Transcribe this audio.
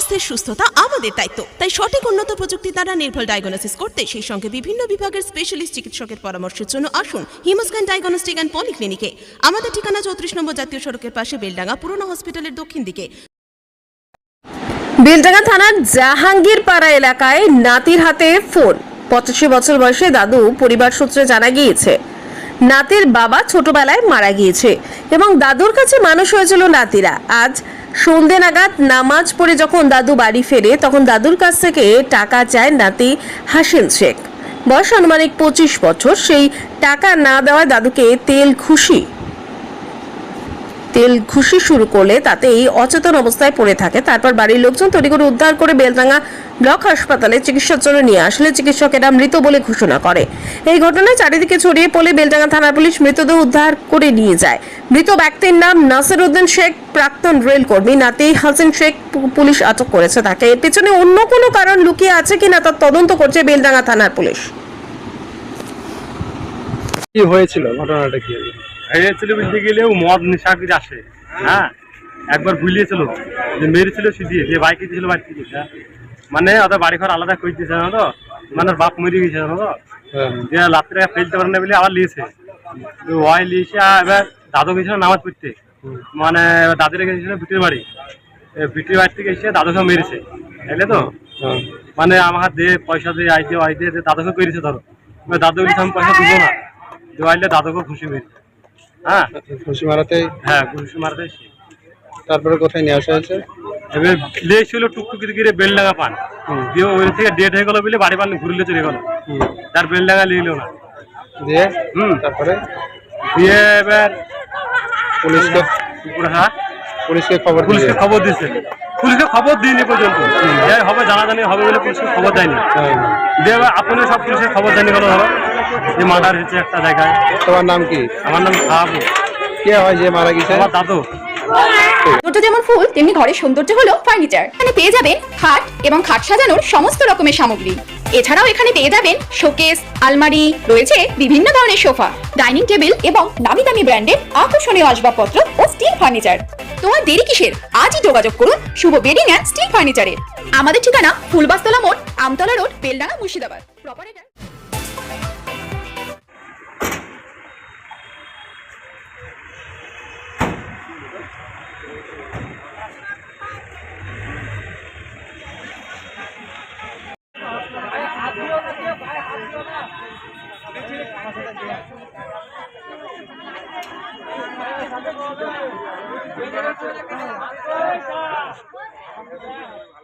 স্বাস্থ্যের সুস্থতা আমাদের দায়িত্ব। তাই সঠিক উন্নত প্রযুক্তি দ্বারা নির্ভুল ডায়াগনোসিস করতে সেই সঙ্গে বিভিন্ন বিভাগের স্পেশালিস্ট চিকিৎসকের পরামর্শের জন্য আসুন হিমোস্ক্যান ডায়াগনস্টিক অ্যান্ড পলিক্লিনিকে আমাদের ঠিকানা চৌত্রিশ নম্বর জাতীয় সড়কের পাশে বেলডাঙ্গা পুরনো হসপিটালের দক্ষিণ দিকে। বেলডাঙ্গা থানার জাহাঙ্গীরপাড়া এলাকায় নাতির হাতে ফোন। পঁচাশি বছর বয়সে দাদু পরিবার সূত্রে জানা গিয়েছে, নাতির বাবা ছোটবেলায় মারা গিয়েছে এবং দাদুর কাছে মানুষ হয়েছিল নাতিরা। আজ সন্ধে নাগাদ নামাজ পড়ে যখন দাদু বাড়ি ফেরে, তখন দাদুর কাছ থেকে টাকা চায় নাতি হাসিন শেখ। বয়স আনুমানিক পঁচিশ বছর, সেই টাকা না দেওয়ায় দাদুকে তেল খুশি তেল ঘুষি শুরু করলে তাতেই অচেতন অবস্থায় পড়ে থাকে। তারপর বাড়ির লোকজন তৈরি করে উদ্ধার করে বেলডাঙ্গা ব্লক হাসপাতালে চিকিৎসার জন্য নিয়ে আসলে চিকিৎসকেরা মৃত বলে ঘোষণা করে। এই ঘটনায় চারিদিকে ছড়িয়ে পড়লে বেলডাঙ্গা থানার পুলিশ মৃতদেহ উদ্ধার করে নিয়ে যায়। মৃত ব্যক্তির নাম নাসির উদ্দিন শেখ প্রাক্তন রেল কর্মী নাতি হাসিন শেখ পুলিশ আটক করেছে তাকে। এর পেছনে অন্য কোনো কারণ লুকিয়ে আছে কিনা তার তদন্ত করছে বেলডাঙ্গা থানার পুলিশ। কি হয়েছিল? ঘটনাটা কি হয়েছিল বলতে গেলে ও মদ নেশা করে আসে। হ্যাঁ? একবার ভুলিয়েছিল। যে মেরেছিল সিদিয়ে যে বাইকে ছিল বাড়ি থেকে। হ্যাঁ। মানে ওদের বাড়ি ঘর আলাদা করে দিয়েছে জানো তো? মানে বাপ মরে গেছে জানো তো? হ্যাঁ। যে রাত্রে ফেলতে পারে না বলে আবার লিয়েছে। ওয়াই লিয়েছে আর এবার দাদু গেছিল নামাজ পড়তে। মানে দাদুরে গেছিল ভিটির বাড়ি। ভিটির বাড়ি থেকে এসে দাদুকে মেরেছে বুঝলে তো? হ্যাঁ। মানে আমার দে পয়সা দিয়ে আই দিয়ে আই দিয়ে দিয়ে দাদুকে করেছে ধরো। দাদু বলেছে আমি পয়সা দিব না। দেওয়াইলে দাদুকে খুশি মেরেছে। হ্যাঁ? খুশি মারাতে হ্যাঁ ঘুষি মারতে। তারপরে কোথায় নিয়ে আসা হয়েছে? এবার লেগেছিল টুকটুকি গিয়ে বেলডাঙ্গা পান। দিয়ে ওই থেকে ডেট হয়ে গেল বলে বাড়ি বাড়ি ঘুরলে চলে গেল। তার বেলডাঙ্গা লিল না। দিয়ে হুম। তারপরে? দিয়ে এবার পুলিশকে কুকুরহা পুলিশকে খবর পুলিশকে খবর দিয়েছে। পুলিশকে খবর দিইনি পর্যন্ত। যাই হবে জানাজানি হবে বলে পুলিশকে খবর দেয়নি। হ্যাঁ। দিয়ে আপনি সব পুলিশকে খবর জানিয়ে গেল ধরো। যে মার্ডার হয়েছে একটা জায়গায়। তোমার নাম কি? আমার নাম খাব কে হয় যে মারা গেছে? আমার দাদু। যেমন ফুল, তেমনি ঘরের সৌন্দর্য হলো ফার্নিচার এখানে পেয়ে যাবেন খাট এবং খাট সাজানোর সমস্ত রকমের সামগ্রী। এছাড়াও এখানে পেয়ে যাবেন শোকেস আলমারি, রয়েছে বিভিন্ন ধরনের সোফা ডাইনিং টেবিল এবং দামি দামি ব্র্যান্ডের আকর্ষণীয় আসবাবপত্র ও স্টিল ফার্নিচার তোমার দেরি কিসের? আজই যোগাযোগ করুন শুভ বেডিং অ্যান্ড স্টিল ফার্নিচারে আমাদের ঠিকানা ফুলবাস্তলা মোড়, Amtala road, Beldanga Murshidabad. Proprietor Thank you.